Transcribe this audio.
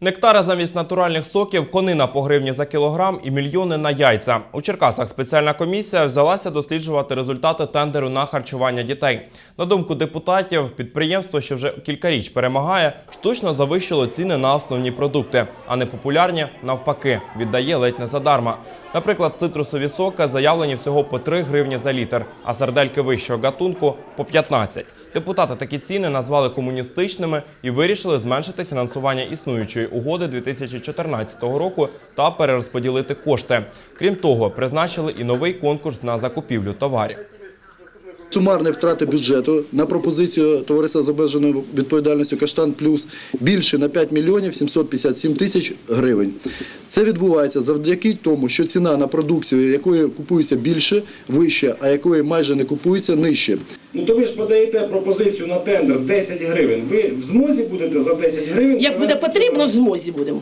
Нектари замість натуральних соків, конина по гривні за кілограм і мільйони на яйця. У Черкасах спеціальна комісія взялася досліджувати результати тендеру на харчування дітей. На думку депутатів, підприємство, що вже кількаріч перемагає, штучно завищило ціни на основні продукти, а непопулярні навпаки віддає ледь не задарма. Наприклад, цитрусові соки заявлені всього по 3 гривні за літр, а сардельки вищого гатунку по 15. Депутати такі ціни назвали комуністичними і вирішили зменшити фінансування існуючої угоди 2014 року та перерозподілити кошти. Крім того, призначили і новий конкурс на закупівлю товарів. Сумарні втрати бюджету на пропозицію товариства з обмеженою відповідальністю Каштан Плюс більше на 5 мільйонів 757 тисяч гривень. Це відбувається завдяки тому, що ціна на продукцію, якої купується більше, вища, а якої майже не купується, нижче. Ну то ви ж подаєте пропозицію на тендер 10 гривень. Ви в змозі будете за 10 гривень? Як буде потрібно, в змозі будемо.